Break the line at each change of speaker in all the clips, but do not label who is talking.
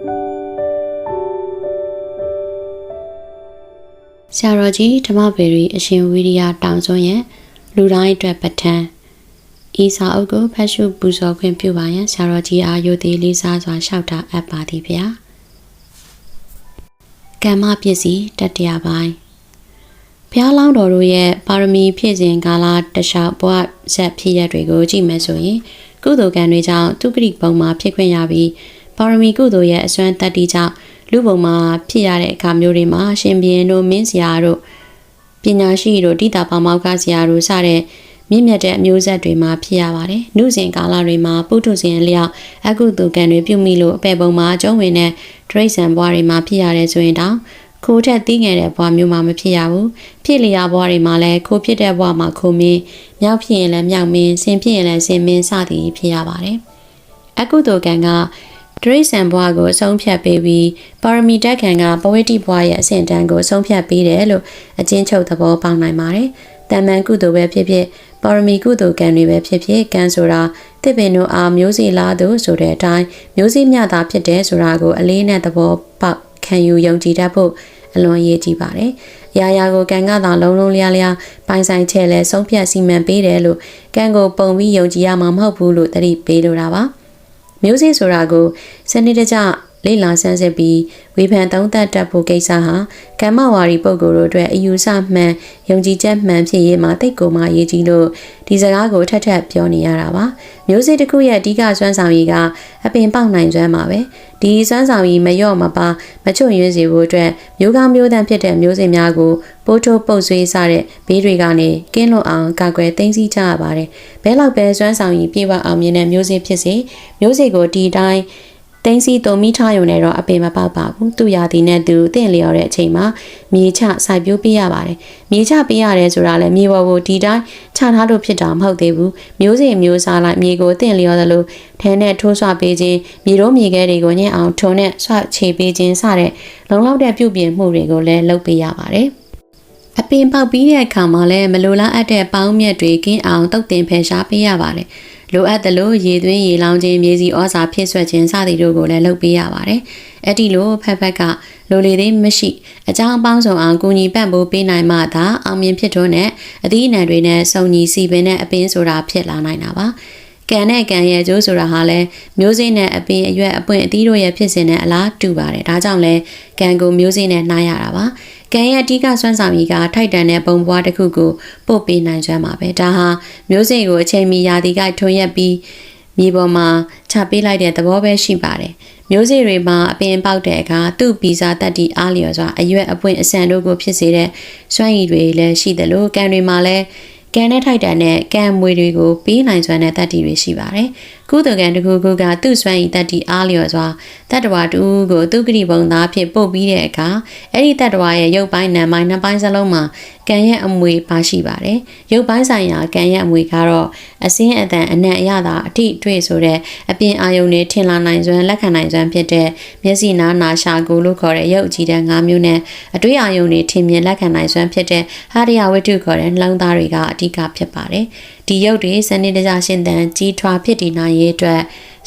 ဆရာတော်ကြီးဓမ္မပေရီအရှင်ဝိရိယတောင်စွန်းရဲ့လူတိုင်းအတွက်ပဋ္ဌာန်းဤစာအုပ်ကိုဖတ်ရှုပူဇော်ခွင့်ပြုပါရန်ဆရာတော်ကြီးအားယုသေးလေးစားစွာလျှောက်တာအပ်ပါသည်ဗျာကမ္မပစ္စည်းတတိယပိုင်းဘုရားလောင်းတော်တို့ရဲ့ပါရမီဖြည့်စဉ်ကာလတခြားဘဝဇက်ဖြစ်ရတွေကိုကြည့်မယ်ဆိုရင်ကုသိုလ်ကံတွေကြောင့်သူဂရိပုံမှာဖြစ်ခွင့်ရပြီး ပါရမီကုသိုလ်ရဲ့အစွမ်းတတ္တိကြောင့်လူပုံမှာဖြစ်ရတဲ့အခါမျိုးတွေမှာရှင်ဘီရင်တို့မင်းစရာတို့ပညာရှိတို့တိတာပါမောက်ကစရာတို့စတဲ့မြင့်မြတ်တဲ့အမျိုးဆက်တွေမှာဖြစ်ရပါတယ်။နှုစဉ်ကာလတွေမှာပုထုဇဉ်အလျောက်အကုသိုလ်ကံတွေပြုမိလို့အပေပုံမှာအကျုံးဝင်တဲ့ဒရိတ်ဆန်ဘွားတွေမှာဖြစ်ရတယ်ဆိုရင်တောင်ခိုးထက်သိငယ်တဲ့ဘွားမျိုးမှာမဖြစ်ရဘူး။ဖြစ်လျာဘွားတွေမှာလည်းခိုးဖြစ်တဲ့ဘွားမှာခိုးမင်းမြောက်ဖြစ်ရင်လည်းမြောက်မင်းဆင်ဖြစ်ရင်လည်းဆင်မင်းစသည်ဖြစ်ရပါတယ်။အကုသိုလ်ကံက ဒရိษံဘွားကိုအဆုံးဖြတ်ပေးပြီးပါရမီတက်ခံကပဝိတိဘွားရဲ့အဆင့်တန်းကိုအဆုံးဖြတ်ပေးတယ်လို့အချင်းချုပ်သဘောပေါက်နိုင်ပါတယ်။တမန်ကုသိုလ်ပဲဖြစ်ဖြစ်ပါရမီကုသိုလ်ကံတွေပဲဖြစ်ဖြစ်ကံဆိုတာတစ်ပင်တို့အားမျိုးစီလားသူဆိုတဲ့အတိုင်းမျိုးစီမျှတာဖြစ်တယ်ဆိုတာကိုအလေးနဲ့သဘောပေါက်ခံယူယုံကြည်တတ်ဖို့အလွန်အရေးကြီးပါတယ်။ရာရာကိုကံကသာလုံးလုံးလျားလျားပိုင်ဆိုင်ချဲလဲဆုံးဖြတ်စီမံပေးတယ်လို့ကံကိုပုံပြီးယုံကြည်ရမှာမဟုတ်ဘူးလို့တတိပေးလိုတာပါ။ မျိုးစေ့ဆိုတာကိုစနစ်တကျ လေ့လာဆန်းစစ်ပြီးဝေဖန်သုံးသပ်တတ်ဖို့ကိစ္စဟာကမ္မဝါရီပုဂ္ဂိုလ်တို့အတွက်အယူဆမှန်ယုံကြည်ချက်မှန်ဖြစ်ရေးမှာတိတ်ကိုမှရေးကြီးလို့ဒီစကားကိုထက်ထက်ပြောနေရတာပါမျိုးစေ့တစ်ခုရဲ့အဓိကစွမ်းဆောင်ရည်ကအပင်ပေါက်နိုင်စွမ်းပါပဲဒီစွမ်းဆောင်ရည်မလျော့မပါမချွတ်ယွင်းစေဖို့အတွက်မျိုးကောင်းမျိုးသန့်ဖြစ်တဲ့မျိုးစေ့များကိုပိုးထိုးပုတ်ဆွေးစတဲ့ဘေးတွေကနေကင်းလွတ်အောင်ကာကွယ်သိမ်းဆည်းကြရပါတယ်ဘဲလောက်ပဲစွမ်းဆောင်ရည်ပြေဝအောင်မြင်တဲ့မျိုးစေ့ဖြစ်စေမျိုးစေ့ကိုဒီတိုင်း တင်းစီတုံမိထားရုံနဲ့တော့အပင်မပေါက်ပါဘူးသူရာဒီနဲ့သူတင့်လျော်တဲ့အချိန်မှာမြေချစိုက်ပျိုးပေးရပါတယ်မြေချပေးရတယ်ဆိုတာလည်းမြေပေါ်ကိုဒီတိုင်းချထားလို့ဖြစ်တာမဟုတ်သေးဘူးမျိုးစေ့မျိုးစားလိုက်မြေကိုတင့်လျော်သလိုထဲနဲ့ထိုးဆွပေးခြင်းမြေတို့မြေခဲတွေကိုညှက်အောင်ထုံနဲ့ဆွချေပေးခြင်းစတဲ့လုံလောက်တဲ့ပြုပြင်မှုတွေကိုလည်းလုပ်ပေးရပါတယ်အပင်ပေါက်ပြီးတဲ့အခါမှာလည်းမလိုလားအပ်တဲ့ပေါင်းမြက်တွေကင်းအောင်တုတ်တင်ဖယ်ရှားပေးရပါတယ်။ လိုအပ်သလိုရေသွင်းရေလောင်းခြင်းမြေစီဩဇာဖြစ်ဆွက်ခြင်းစသည်တို့ကိုလည်းလုပ်ပေးရပါတယ်။အဲ့ဒီလိုဖက်ဖက်ကလိုလေသေးမရှိအကြောင်းအပေါင်းစုံအောင်ကူညီပံ့ပိုးပေးနိုင်မှသာအောင်မြင်ဖြစ်ထွန်းတဲ့အသီးအနှံတွေနဲ့စုံညီစီပင်တဲ့အပင်ဆိုတာဖြစ်လာနိုင်တာပါ။ ကံနဲ့ကံရဲ့ကျိုးဆိုတာဟာလည်းမျိုးစေ့နဲ့အပင်အရွက်အပွင့်အသီးတို့ရဲ့ဖြစ်စဉ်နဲ့အလားတူပါတယ်။ဒါကြောင့်လဲကံကိုမျိုးစေ့နဲ့နှိုင်းရတာပါ။ကံရဲ့အဓိကစွမ်းဆောင်ရည်ကထိုက်တန်တဲ့ပုံပွားတစ်ခုကိုပို့ပေးနိုင်စွမ်းပါပဲဒါဟာမျိုးစိတ်ကိုအချိန်မီရာသီကထွန်းရက်ပြီးမြေပေါ်မှာချပေးလိုက်တဲ့သဘောပဲရှိပါတယ်မျိုးစေ့တွေမှာအပင်ပေါက်တဲ့အခါသူ့ဗီဇာတက်တီအားလျော်စွာအရွက်အပွင့်အဆန်တို့ကိုဖြစ်စေတဲ့စွမ်းရည်တွေလည်းရှိတယ်လို့ကံတွေမှာလည်း ကံနဲ့ထိုက်တန်တဲ့ကံမွေတွေကိုပေးနိုင်စွမ်းတဲ့တတ်တည်တွေရှိပါတယ် ကုသကံတကူကူကသူ့စွမ်းရည်တတ်တည်အားလျော်စွာတတ္တဝါတူကိုသူဂရိပုံသားဖြစ်ပို့ပြီးတဲ့အခါအဲ့ဒီတတ္တဝါရဲ့ရုပ်ပိုင်းနာမ်ပိုင်းနှစ်ပိုင်းစလုံးမှာကံရဲ့အမွေပါရှိပါတယ်ရုပ်ပိုင်းဆိုင်ရာကံရဲ့အမွေကတော့အစင်းအတန်အနံ့အရသာအထိတွေ့ဆိုတဲ့အပြင်အာယုန်တွေထင်လာနိုင်စွမ်းလက်ခံနိုင်စွမ်းဖြစ်တဲ့မျက်စိနားနာရှာကိုလို့ခေါ်တဲ့ရုပ်အကြည့်တဲ့၅မျိုးနဲ့အတွေ့အာယုန်တွေထင်မြင်လက်ခံနိုင်စွမ်းဖြစ်တဲ့ဟာရယဝတ္ထုခေါ်တဲ့နှလုံးသားတွေကအဓိကဖြစ်ပါတယ် ဒီရုပ်တွေစနစ်တကျရှင်းသန်ကြီးထွားဖြစ်တည်နိုင်ရေးအတွက်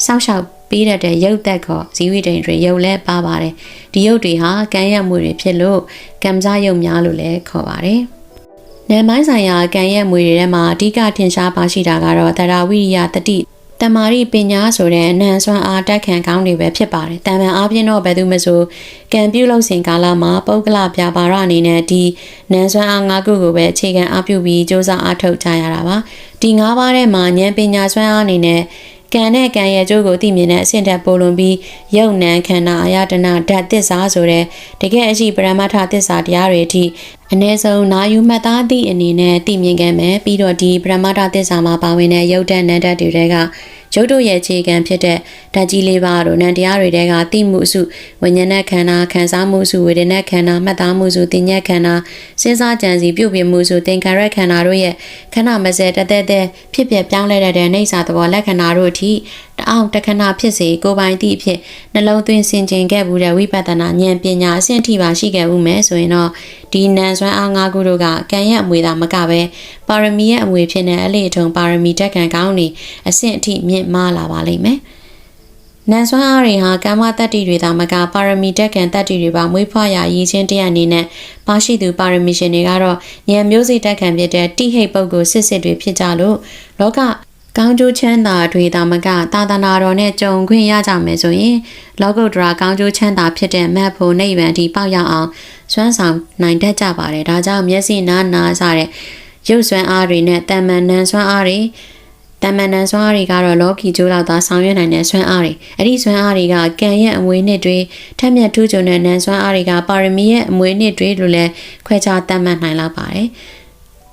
စောင့်ရှောက်ပေးရတဲ့ရုပ်သက်ခေါ်ဇီဝိတ္တိတွေရုပ်လဲပါပါတယ်ဒီရုပ်တွေဟာကံရမှုတွေဖြစ်လို့ကံစားရုပ်များလို့လည်းခေါ်ပါတယ်။နာမိုင်းဆိုင်ရာကံရဲ့မွေတွေထဲမှာအဓိကထင်ရှားပါရှိတာကတော့တရာဝိရိယတတိ တမာရီပညာဆိုတဲ့အနံစွမ်းအားတက်ခံကောင်းတွေပဲဖြစ်ပါတယ်။တန်ပန်အားဖြင့်တော့ဘယ်သူမဆိုကံပြုလုပ်စဉ်ကာလမှာပုဂ္ဂလပြပါရအနေနဲ့ဒီနန်စွမ်းအား၅ခုကိုပဲအခြေခံအားပြုပြီးစ조사အားထုတ်ကြရတာပါ။ဒီ၅ပါးထဲမှာဉာဏ်ပညာစွမ်းအားအနေနဲ့ကံနဲ့ကံရဲ့အကျိုးကိုသိမြင်တဲ့အဆင့်တက်ပိုလွန်ပြီးယုံနံခန္ဓာအာယတနာဓာတ်သစ္စာဆိုတဲ့တကယ်အရှိပရမထသစ္စာတရားတွေအထိအ ਨੇ ဆုံးနာယူမှတ်သားသည့်အနေနဲ့သိမြင်ခဲ့မယ်ပြီးတော့ဒီပရမထသစ္စာမှာပါဝင်တဲ့ယုတ်တန်နန္တတွေကရုပ်တို့ရဲ့ခြေခံဖြစ်တဲ့ဓာတ်ကြီးလေးပါတို့နံတရားတွေတဲကသိမှုအစုဝိညာဏခန္ဓာခံစားမှုအစုဝေဒနာခန္ဓာမှတ်သားမှုအစုတင်ညက်ခန္ဓာစဉ်းစားကြံစီပြုပြင်မှုအစုသင်္ခါရခန္ဓာတို့ရဲ့ခန္ဓာမစဲတသက်သက်ဖြစ်ပြပြောင်းလဲတဲ့နေစာသဘောလက္ခဏာတို့အထိတအောင်တခဏဖြစ်စေကိုပိုင်သည့်အဖြစ်နှလုံးသွင်းဆင်ခြင်ခဲ့မှုတဲ့ဝိပဿနာဉာဏ်ပညာအဆင့်ထိပါရှိခဲ့မှုမယ်ဆိုရင်တော့ဒီနန်စွမ်းအားငါးခုတို့ကကံရဲ့အမွေသာမကပဲပါရမီရဲ့အမွေဖြစ်တဲ့အလေထုံပါရမီတက်ခံကောင်းနေအဆင့်အထိမြင့်မားလာပါလိမ့်မယ်။နန်ဆွမ်းအားတွေဟာကာမတတ္တိတွေသာမကပါရမီတက်ကံတတ္တိတွေပါမွေးဖွားရာရည်ချင်းတရားအနေနဲ့ပါရှိသူပါရမီရှင်တွေကတော့ဉာဏ်မျိုးစိတ်တက်ခံဖြစ်တဲ့တိဟိတ်ပုဂ္ဂိုလ်စစ်စစ်တွေဖြစ်ကြလို့လောကကောင်းကျိုးချမ်းသာတွေသာမကသာသနာတော်နဲ့ကြုံခွင့်ရကြမယ်ဆိုရင်လောကုတ္တရာကောင်းကျိုးချမ်းသာဖြစ်တဲ့မတ်ဖို့နိဗ္ဗာန်ဒီပေါက်ရအောင် စွမ်းဆောင်နိုင်တတ်ကြပါတယ်ဒါကြောင့်မျက်စိနားနားစတဲ့ရုပ်စွမ်းအားတွေနဲ့တမန်နန်စွမ်းအားတွေတမန်နန်စွမ်းအားတွေကတော့လောကီကျိုးလောက်သာဆောင်ရွက်နိုင်တဲ့စွမ်းအားတွေအဲ့ဒီစွမ်းအားတွေကကံရဲ့အမွေနှစ်တွေထက်မြက်ထူးချွန်တဲ့နန်စွမ်းအားတွေကပါရမီရဲ့အမွေနှစ်တွေလို့လည်းခွဲခြားသတ်မှတ်နိုင်လောက်ပါတယ်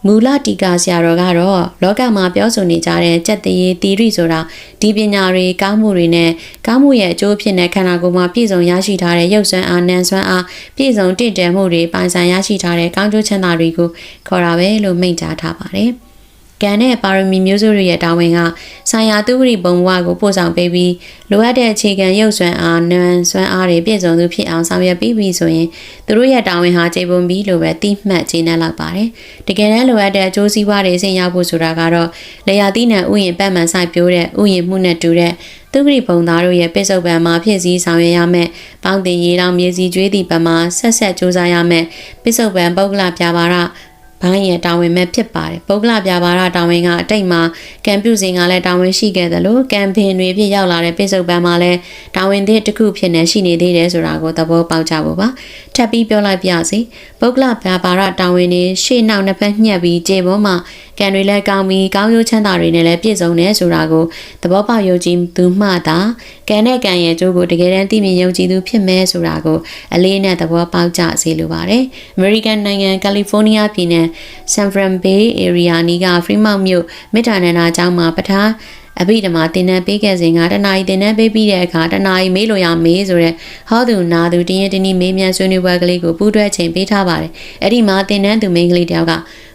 မူလတီကာဆရာတော်ကတော့လောကမှာပြောဆိုနေကြတဲ့စက်တရေတီရိဆိုတာဒီပညာတွေကောင်းမှုတွေနဲ့ကောင်းမှုရဲ့အကျိုးဖြစ်တဲ့ခန္ဓာကိုယ်မှာပြည့်စုံရရှိထားတဲ့ရုပ်စွမ်းအားနံစွမ်းအားပြည့်စုံတည်တယ်မှုတွေပိုင်ဆိုင်ရရှိထားတဲ့ကောင်းကျိုးချမ်းသာတွေကိုခေါ်တာပဲလို့မိန့်ကြားထားပါတယ်။ ကံနဲ့ပါရမီမျိုးစုတွေရဲ့တာဝန်ကဆိုင်ရာသူဝရိဘုံဘဝကိုပို့ဆောင်ပေးပြီးလိုအပ်တဲ့အခြေခံရုပ်စွမ်းအားနံစွမ်းအားတွေပြည့်စုံသူဖြစ်အောင်ဆောင်ရွက်ပြီးပြီဆိုရင်သူတို့ရဲ့တာဝန်ဟာခြေပုံပြီးလို့ပဲတိမှတ်ခြေနှက်လောက်ပါတယ်။တကယ်တမ်းလိုအပ်တဲ့အကျိုးစီးပွားတွေဆင်ရောက်ဖို့ဆိုတာကတော့လေယာတိနံဥယျာဉ်ပတ်မှန်ဆိုင်ပြိုးတဲ့ဥယျာဉ်မှုနဲ့တူတဲ့သူဂရိဘုံသားတို့ရဲ့ပိစုံပံမှာဖြစ်စည်းဆောင်ရွက်ရမယ်။ပေါင်းတင်ရေးတော်မြေစီကျွေးသည့်ပံမှာဆက်ဆက်စူးစမ်းရမယ်။ပိစုံပံပုဂ္ဂလပြပါရ ဘိုင်းရဲ့တာဝန်ပဲဖြစ်ပါတယ်ပုဂ္ဂလပြပါရတာဝန်ကအတိတ်မှာကံပြုစဉ်ကလည်းတာဝန်ရှိခဲ့တယ်လို့ကံပင်တွေဖြစ်ရောက်လာတဲ့ပိစုံပန်းမှာလည်းတာဝန်သစ်တစ်ခုဖြစ်နေရှိနေသေးတယ်ဆိုတာကိုသဘောပေါက်ကြဖို့ပါထပ်ပြီးပြောလိုက်ပြစီပုဂ္ဂလပြပါရတာဝန်တွေရှေ့နောက်နှစ်ဖက်ညှက်ပြီးခြေပေါ်မှာကံတွေလည်းကောင်းပြီးကောင်းကျိုးချမ်းသာတွေနဲ့လည်းပြည့်စုံတယ်ဆိုတာကိုသဘောပေါက်ယုံကြည်သူမှသာကံနဲ့ကံရဲ့အကျိုးကိုတကယ်တမ်းသိမြင်ယုံကြည်သူဖြစ်မယ်ဆိုတာကိုအလေးနဲ့သဘောပေါက်ကြစေလိုပါတယ်။ American နိုင်ငံကယ်လီဖိုးနီးယားပြည်နယ် San Fran Bay Area နီးက Fremont မြို့မေတ္တာနန္ဒာကျောင်းမှာပထမအဘိဓမ္မာသင်တန်းပေးခဲ့စဉ်ကတနာရီသင်တန်းပေးပြီးတဲ့အခါတနာရီမေးလို့ရမေးဆိုတဲ့ဟောသူနာသူတင်းရင်တင်းနီမေးမြန်းဆွေးနွေးပွဲကလေးကိုပူးတွဲချိန်ပေးထားပါတယ်။အဲ့ဒီမှာသင်တန်းသူမိန်းကလေးတယောက်က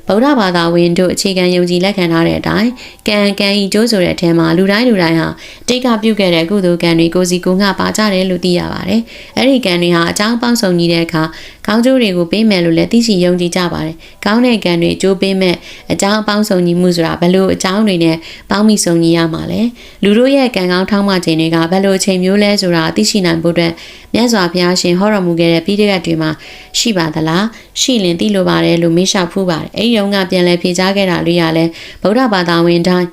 ဗုဒ္ဓဘာသာဝင်တို့အခြေခံယုံကြည်လက်ခံထားတဲ့အတိုင်းကံကံဤကျိုးဆိုတဲ့အထက်မှာလူတိုင်းလူတိုင်းဟာတိတ်ကပြုတ်ခဲ့တဲ့ကုသိုလ်ကံတွေကိုစီကိုငှပါကြတယ်လို့သိရပါတယ်။အဲ့ဒီကံတွေဟာအကြောင်းပေါင်းစုံညီတဲ့အခါ ကောင်းကျိုးတွေကိုပေးမယ်လို့လည်းသိရှိယုံကြည်ကြပါတယ်။ကောင်းတဲ့ကံတွေကျိုးပေးမဲ့အကြောင်းပေါင်းစုံညီမှုဆိုတာဘယ်လိုအကြောင်းတွေနဲ့ပေါင်းမိစုံညီရမှာလဲ။လူတို့ရဲ့ကံကောင်းထောင်းမှခြင်းတွေကဘယ်လိုအချိန်မျိုးလဲဆိုတာသိရှိနိုင်ဖို့အတွက်မြတ်စွာဘုရားရှင်ဟောတော်မူခဲ့တဲ့ပြီးတဲ့ကတွေမှာရှိပါသလား။ရှိရင်သိလိုပါတယ်လို့မေးလျှောက်ဖူးပါတယ်။အဲဒီတုန်းကပြန်လည်ဖြေကြားခဲ့တာလေးရလဲဗုဒ္ဓဘာသာဝင်တိုင်း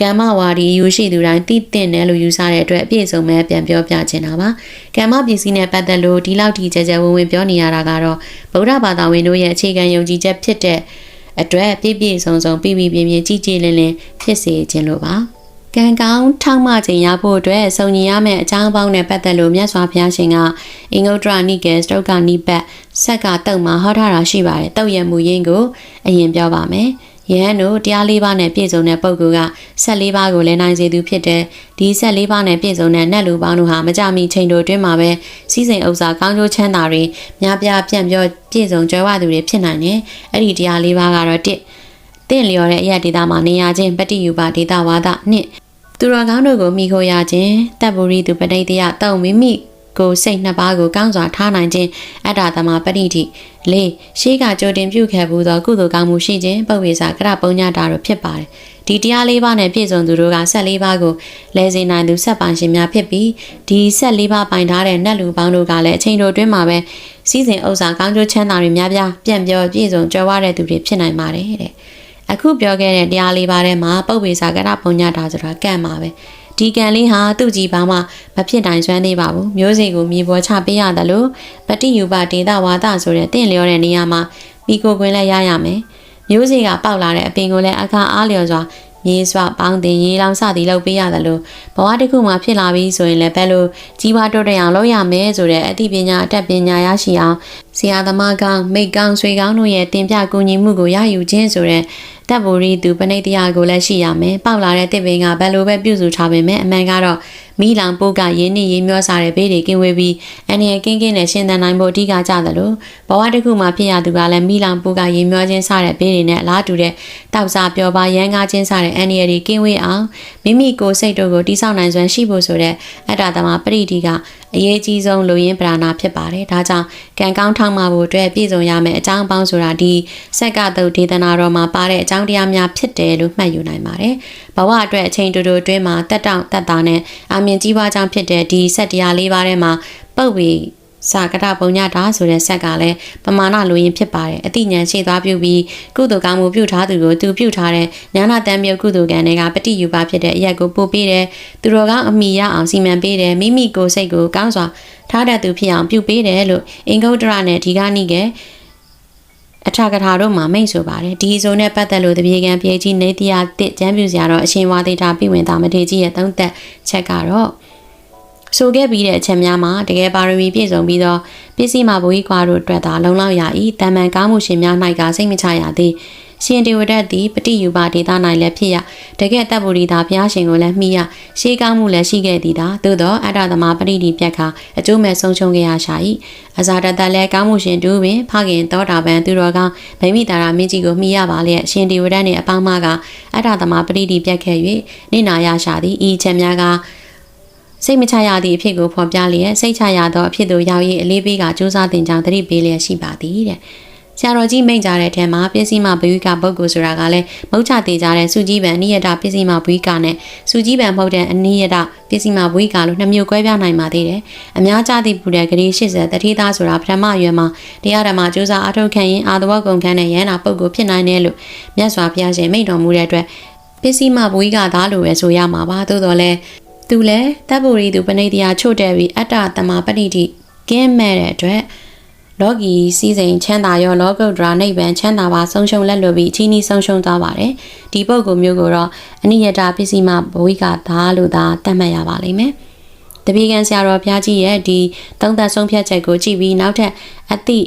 ကမ္မဝါဒီယူရှိသူတိုင်းသိတဲ့တယ်လို့ယူဆတဲ့အတွက်အပြည့်စုံပဲပြန်ပြောပြချင်တာပါကမ္မပစ္စည်းနဲ့ပတ်သက်လို့ဒီလောက်ထိကြကြဝဝင်ဝင်ပြောနေရတာကတော့ဗုဒ္ဓဘာသာဝင်တို့ရဲ့အခြေခံယုံကြည်ချက်ဖြစ်တဲ့အတွက်ပြည့်ပြည့်စုံစုံပြည့်ပြည့်ပြင်းပြင်းကြည်ကြည်လင်းလင်းဖြစ်စေခြင်းလို့ပါကံကောင်းထောက်မှခြင်းရဖို့အတွက်စုံညီရမယ့်အကြောင်းပေါင်းနဲ့ပတ်သက်လို့မြတ်စွာဘုရားရှင်ကအင်္ဂုတ္တရနိကေစတုကနိပတ်ဆက်ကတုတ်မှာဟောထားတာရှိပါတယ်တုတ်ရမူရင်းကိုအရင်ပြောပါမယ် ယဟန်တို့တရားလေးပါးနဲ့ပြည့်စုံတဲ့ပုဂ္ဂိုလ်ကဆက်လေးပါးကိုလည်းနိုင်စေသူဖြစ်တဲ့ဒီဆက်လေးပါးနဲ့ပြည့်စုံတဲ့နတ်လူပေါင်းတို့ဟာမကြမီချိန်တို့တွင်းမှာပဲစီးစိမ်ဥစ္စာကောင်းကျိုးချမ်းသာတွေများပြားပြန့်ပြောပြည့်စုံကြွယ်ဝသူတွေဖြစ်နိုင်တယ်အဲ့ဒီတရားလေးပါးကတော့တစ်တင့်လျော်တဲ့အရာဒေတာမှာနေရခြင်းပฏิယူပါဒေတာဝါဒနှစ်သူတော်ကောင်းတို့ကိုမိခိုရခြင်းတပ်ပူရီသူပဋိတယတောက်မိမိ ကိုစိတ်နှစ်ပါးကိုကောင်းစွာထားနိုင်ခြင်းအတ္တသမပဋိတိလေးရှေးကကြိုတင်ပြုခဲ့ဘူးသောကုသိုလ်ကောင်းမှုရှိခြင်းပုပ္ပေစာကရပုံညတာတို့ဖြစ်ပါတယ်ဒီတရားလေးပါးနဲ့ပြည့်စုံသူတို့ကဆက်လေးပါးကိုလဲစေနိုင်သူဆက်ပိုင်ရှင်များဖြစ်ပြီးဒီဆက်လေးပါးပိုင်ထားတဲ့နတ်လူပေါင်းတို့ကလည်းအချိန်တို့အတွင်းမှာပဲစီးစိမ်ဥစ္စာကောင်းကျိုးချမ်းသာတွေများပြားပြန့်ပြောပြည့်စုံကြွယ်ဝတဲ့သူတွေဖြစ်နိုင်ပါတယ်တဲ့အခုပြောခဲ့တဲ့တရားလေးပါးထဲမှာပုပ္ပေစာကရပုံညတာဆိုတာကန့်ပါပဲ ဒီကံလေးဟာသူ့ကြီးဘာမှမဖြစ်နိုင်စွမ်းသေးပါဘူးမျိုးစေ့ကိုမြေပေါ်ချပေးရတယ်လို့ပฏิယူပဒေတာဝါဒဆိုတဲ့တင့်လျောတဲ့နေရာမှာမိကိုကွင်းလည်းရရမယ်မျိုးစေ့ကပေါက်လာတဲ့အပင်ကိုလည်းအခါအားလျော်စွာမြေစွာပေါင်းတင်ရေလောင်စသည်လုပ်ပေးရတယ်လို့ဘဝတစ်ခုမှဖြစ်လာပြီဆိုရင်လည်းဘယ်လိုကြီးပွားတိုးတက်အောင်လုပ်ရမယ်ဆိုတဲ့အသိပညာအတတ်ပညာရရှိအောင်ဆရာသမားကောင်းမိတ်ကောင်းဆွေကောင်းတို့ရဲ့တင်ပြကူညီမှုကိုရယူခြင်းဆိုတဲ့ တပ်ဘူရီသူပဏိတရာကိုလည်းရှိရမယ်ပေါက်လာတဲ့တစ်ပင်ကဘယ်လိုပဲပြုစုထားပေမဲ့အမှန်ကတော့မိလောင်ပိုးကရင်းနှီးရေးမျောစားတဲ့ဘေးတွေကင်းဝေးပြီးအန်ရကင်းကင်းနဲ့ရှင်းသန်နိုင်ဖို့အဓိကကြသလိုဘဝတစ်ခုမှာဖြစ်ရသူကလည်းမိလောင်ပိုးကရင်းမျောခြင်းစားတဲ့ဘေးတွေနဲ့အလားတူတဲ့တောက်စားပျော်ပါရမ်းကားခြင်းစားတဲ့အန်ရတွေကင်းဝေးအောင်မိမိကိုယ်စိတ်တို့ကိုတိဆောက်နိုင်စွမ်းရှိဖို့ဆိုတဲ့အတ္တသမပရိဒီက အရေးကြီးဆုံးလူရင်းပဓာနာဖြစ်ပါတယ်။ဒါကြောင့်ကံကောင်းထောက်မှဖို့အတွက်ပြည့်စုံရမယ့်အကြောင်းပေါင်းဆိုတာဒီစက်ကတုတ်ဒေသနာတော်မှာပါတဲ့အကြောင်းတရားများဖြစ်တယ်လို့မှတ်ယူနိုင်ပါတယ်။ဘဝအတွက်အချိန်တူတူအတွင်းမှာတက်တောင့်တက်တာနဲ့အမြင်ကြီးပွားကြောင့်ဖြစ်တဲ့ဒီဆက်တရားလေးပါးထဲမှာပုတ်ဝေ စာကတပုံညတာဆိုတဲ့ဆက်ကလည်းပမာဏလိုရင်းဖြစ်ပါတယ်အတိညာဉ်ရှိသွားပြုပြီးကုသိုလ်ကောင်းမှုပြုထားသူကိုသူပြုထားတဲ့ညာနာတန်မြုပ်ကုသိုလ်ကံတွေကပฏิယူပါဖြစ်တဲ့အရက်ကိုပို့ပေးတယ်သူတော်ကောင်းအမိရအောင်စီမံပေးတယ်မိမိကိုယ်စိတ်ကိုကောင်းစွာထားတတ်သူဖြစ်အောင်ပြုပေးတယ်လို့အင်္ဂုတ္တရနဲ့ဒီကနိကအထာကထာတို့မှာမိတ်ဆိုပါတယ်ဒီအစုံနဲ့ပတ်သက်လို့တပြေကံပြေကြီးနေတရားတစ်ကျမ်းပြူစရာတော့အရှင်ဝါဒေတာပြည်ဝင်သားမထေကြီးရဲ့သုံးသက်ချက်ကတော့ ဆိုခဲ့ပြီးတဲ့အချက်များမှာတကယ်ပါရမီပြည့်စုံပြီးတော့ပစ္စည်းမှာဘဝီကွာတို့အတွက်သာလုံလောက်ရ၏တမန်ကားမှုရှင်များ၌ကစိတ်မချရသည်ရှင်ဒေဝဒတ်သည်ပฏิယူပါဒေသ၌လည်းဖြစ်ရတကယ်တပ်ဘူရီသာဘုရားရှင်ကိုလည်းမိရရှေးကောင်းမှုလည်းရှိခဲ့သည်သာသို့သောအတ္တသမာပရိဒီပြက်ခါအကျိုးမဲ့ဆုံးရှုံးခဲ့ရရှာ၏အဇာတတလည်းကောင်းမှုရှင်တူပင်ဖခင်သောတာပန်သူတော်ကောင်းဗိမိတာရာမင်းကြီးကိုမိရပါလျက်ရှင်ဒေဝဒတ်နှင့်အပေါင်းမကအတ္တသမာပရိဒီပြက်ခဲ့၍နေနာရရှာသည်ဤချက်များက စိတ်မချရသည့်အဖြစ်ကိုဖော်ပြလျက်စိတ်ချရသောအဖြစ်သို့ရောက်၍အလေးပေးကစူးစမ်းတင်ကြောင်းသတိပေးလျက်ရှိပါသည်တဲ့ဆရာတော်ကြီးမိန့်ကြတဲ့ထဲမှာပစ္စည်းမဘဝိကပုဂ္ဂိုလ်ဆိုတာကလည်းမုတ်ချသေးကြတဲ့စုကြီးပံအနိယတပစ္စည်းမဘဝိကနဲ့စုကြီးပံမဟုတ်တဲ့အနိယတပစ္စည်းမဘဝိကလို့နှစ်မျိုးကွဲပြားနိုင်ပါသေးတယ်။အများကြသည့်ပူတဲ့ဂရေ80တတိသားဆိုတာပထမရွယ်မှာတရားဓမ္မကျိုးစားအထောက်ခံရင်အာသဝကုံခန်းနဲ့ရဟနာပုဂ္ဂိုလ်ဖြစ်နိုင်တယ်လို့မြတ်စွာဘုရားရှင်မိန့်တော်မူတဲ့အတွက်ပစ္စည်းမဘဝိကသားလို့ပဲဆိုရမှာပါသို့တော်လည်း သူလည်းတပ်ဘူရီသူပဏိတရာချို့တဲ့ပြီးအတ္တတမပဏိတိကင်းမဲ့တဲ့အတွက်လောကီစီစဉ်ချမ်းသာရောလောကုတ္တရာနိဗ္ဗာန်ချမ်းသာပါဆုံးရှုံးလက်လွတ်ပြီးအချင်းဤဆုံးရှုံးသွားပါတယ်ဒီပုဂ္ဂိုလ်မျိုးကိုတော့အနိယတာပစ္စည်းမဘဝိကသားလို့သာတတ်မှတ်ရပါလိမ့်မယ်တပီကန်ဆရာတော်ဘုရားကြီးရဲ့ဒီသုံးသက်ဆုံးဖြတ်ချက်ကိုကြည့်ပြီးနောက်ထပ်အတိ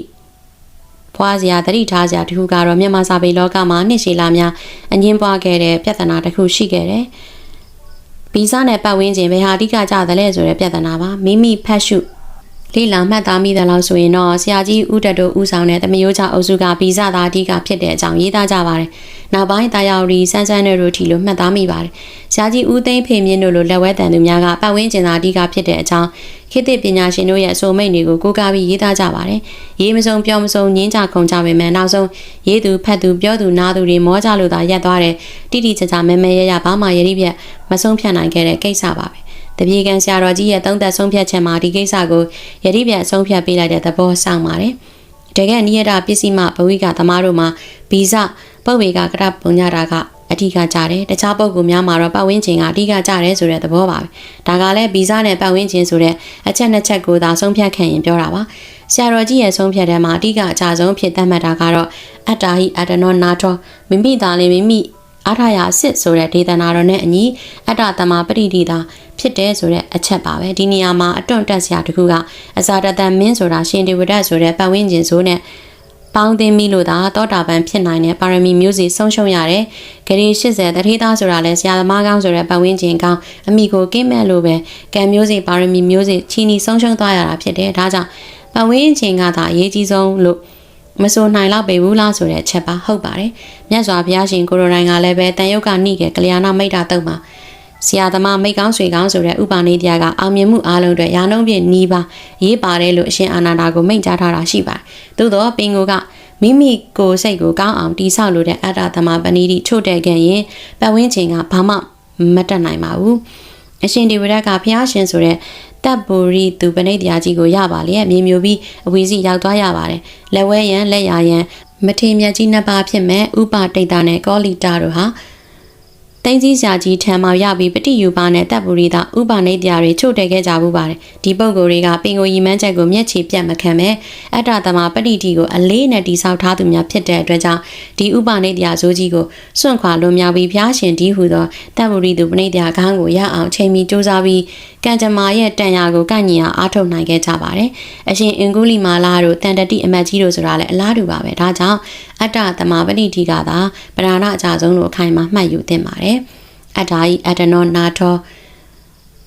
ဖွားစရာတတိထားစရာတခုကတော့မြန်မာစာပေလောကမှာနှစ်ရှည်လာများအငင်းပွားခဲ့တဲ့ပြဿနာတစ်ခုရှိခဲ့တယ် ဗီဇနဲ့ပတ်ဝန်းကျင်ဘယ်ဟာအဓိကကြသလဲဆိုတဲ့ပြဿနာပါမိမိဖတ်ရှု လေ့လာမှတ်သားမိတယ်လို့ဆိုရင်တော့ဆရာကြီးဦးတက်တို့ဦးဆောင်တဲ့တမယိုးချအုပ်စုကဗီဇသာအဓိကဖြစ်တဲ့အကြောင်းရေးသားကြပါတယ်။နောက်ပိုင်းတာယာရီစန်းစန်းတို့တို့ထီလို့မှတ်သားမိပါတယ်။ဆရာကြီးဦးသိန်းဖေမြင့်တို့လိုလက်ဝဲတန်သူများကပတ်ဝန်းကျင်သာအဓိကဖြစ်တဲ့အကြောင်းခေတ်သစ်ပညာရှင်တို့ရဲ့အဆိုမိတ်တွေကိုကိုးကားပြီးရေးသားကြပါတယ်။ရေးမစုံပြောမစုံငင်းကြခုံကြပေမဲ့နောက်ဆုံးရေးသူဖတ်သူပြောသူနားသူတွေမောကြလို့သာရက်သွားတဲ့တိတိကျကျမဲမဲရရဘာမှရည်ရည်ပြတ်မဆုံးဖြတ်နိုင်ခဲ့တဲ့ကိစ္စပါပဲ။ တပြေကန်ဆရာတော်ကြီးရဲ့သုံးသက်ဆုံးဖြတ်ချက်မှာဒီကိစ္စကိုယတိပြတ်ဆုံးဖြတ်ပေးလိုက်တဲ့သဘောဆောင်ပါတယ်။တကယ်နိယတာပစ္စည်းမဘဝိကသမားတို့မှာဗီဇပုတ်ဝေကကရပုံညတာကအဓိကကြတယ်တခြားပုံကူများမှာတော့ပတ်ဝန်းကျင်ကအဓိကကြတယ်ဆိုတဲ့သဘောပါပဲဒါကလည်းဗီဇနဲ့ပတ်ဝန်းကျင်ဆိုတဲ့အချက်နှစ်ချက်ကိုသာဆုံးဖြတ်ခံရင်ပြောတာပါဆရာတော်ကြီးရဲ့ဆုံးဖြတ်တဲ့မှာအဓိကအကြဆုံးဖြစ်သတ်မှတ်တာကတော့အတ္တာဟိအတ္တနောနာထောမိမိသားလေးမိမိ အားထားရအစ်စ်ဆိုတဲ့ဒေသနာတော်နဲ့အညီအတ္တတမပရိဒီတာဖြစ်တယ်ဆိုတဲ့အချက်ပါပဲဒီနေရာမှာအတွန့်တက်စရာတခုကအစာတတန်မင်းဆိုတာရှင်ဒေဝဒတ်ဆိုတဲ့ပတ်ဝန်းကျင်ဆိုနဲ့ပေါင်းသိမိလို့သာတောတာပန်ဖြစ်နိုင်တဲ့ပါရမီမျိုးစီဆုံးရှုံးရတယ်။ဂရီ80တထေးသားဆိုတာလဲဆရာသမားကောင်းဆိုတဲ့ပတ်ဝန်းကျင်ကောင်းအမိကိုကင်းမဲ့လို့ပဲကံမျိုးစီပါရမီမျိုးစီချီနီဆုံးရှုံးသွားရတာဖြစ်တယ်။ဒါကြောင့်ပတ်ဝန်းကျင်ကသာအရေးကြီးဆုံးလို့ မဆိုနိုင်တော့ပေဘူးလားဆိုတဲ့အချက်ပါဟုတ်ပါတယ်။မြတ်စွာဘုရားရှင်ကိုရိုနိုင်ကလည်းပဲတန်ယုတ်ကနှိခဲ့ကလျာဏမိတ်တာတုံးမှာဆရာသမားမိတ်ကောင်းဆွေကောင်းဆိုတဲ့ဥပါနေတရားကအောင်မြင်မှုအားလုံးအတွက်ရာနှုန်းပြည့်နီးပါရေးပါတယ်လို့အရှင်အာနန္ဒာကိုမိန့်ကြားထားတာရှိပါတယ်။သို့တော့ပင်ကိုကမိမိကိုယ်စိတ်ကိုကောင်းအောင်တိဆောက်လို့တဲ့အတ္တသမပဏိတိချို့တဲ့ခဲ့ရင်ပတ်ဝန်းကျင်ကဘာမှမတက်နိုင်ပါဘူး။အရှင်ဒီဝရကဘုရားရှင်ဆိုတဲ့ တပ်ဘူရီသူပဏိတရားကြီးကိုရပါလေမြေမျိုးပြီးအဝီစီရောက်သွားရပါတယ်။လက်ဝဲရန်လက်ရရန်မထေမြတ်ကြီးနှစ်ပါးဖြစ်မဲ့ဥပတိတ်တာနဲ့ကောလီတာတို့ဟာ တိုင်းစည်းစာကြီးထံမှရပြီးပฏิယူပါနဲ့တပ်ပူရီသာဥပနိတ်တရားတွေချို့တဲ့ခဲ့ကြဘူးပါတယ်ဒီပုံကိုယ်တွေကပင်ကိုရီမန်းချက်ကိုမျက်ခြေပြတ်မခံပဲအတ္တသမပฏิတီကိုအလေးနဲ့တိဆောက်ထားသူများဖြစ်တဲ့အတွက်ကြောင့်ဒီဥပနိတ်တရားဇိုးကြီးကိုစွန့်ခွာလွန်မြောက်ပြီးဖျားရှင်ဒီဟုသောတပ်ပူရီသူပနိတ်တရားခေါင်းကိုရအောင်ချိန်ပြီးစူးစမ်းပြီးကံကြမ္မာရဲ့တန်ရာကိုကန့်ညီအောင်အားထုတ်နိုင်ခဲ့ကြပါတယ်အရှင်အင်ကုလီမာလာတို့တန်တတိအမတ်ကြီးတို့ဆိုတာလည်းအလားတူပါပဲဒါကြောင့်အတ္တသမပฏิတီကသာပဓာနာအကြဆုံးလို့အခိုင်အမာမှတ်ယူသင့်ပါတယ် ယ်အတ္တာဤအတ္တနောနာထော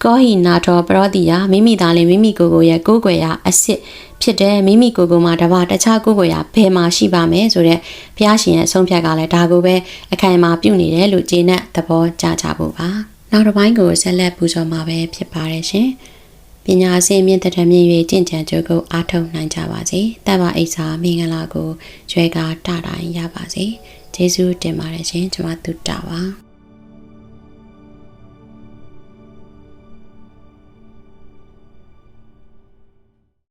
ကောဟိနာထောပရောတိယမိမိသားလည်းမိမိကိုယ်ကိုရဲ့ကိုယ်ွယ်ရာအစ်စ်ဖြစ်တယ်မိမိကိုယ်ကိုယ်မှာတပါတခြားကိုယ်ကိုယ်ရာဘယ်မှာရှိပါမယ်ဆိုတော့ဘုရားရှင်ရဲ့ဆုံးဖြတ်ကလည်းဒါကိုပဲအခိုင်အမာပြုနေတယ်လို့ကျေနပ်သဘောကျကြဖို့ပါနောက်တစ်ပိုင်းကိုဆက်လက်ပူဇော်မှာပဲဖြစ်ပါတယ်ရှင်ပညာစင်မြင့်တထမြင့်၍ကြင်ကြံကြိုးကိုအားထုတ်နိုင်ကြပါစေတတ်ပါအိစာမင်္ဂလာကိုကျွဲကားတတိုင်းရပါစေကျေးဇူးတင်ပါတယ်ရှင်ကျွန်မတုတ္တပါ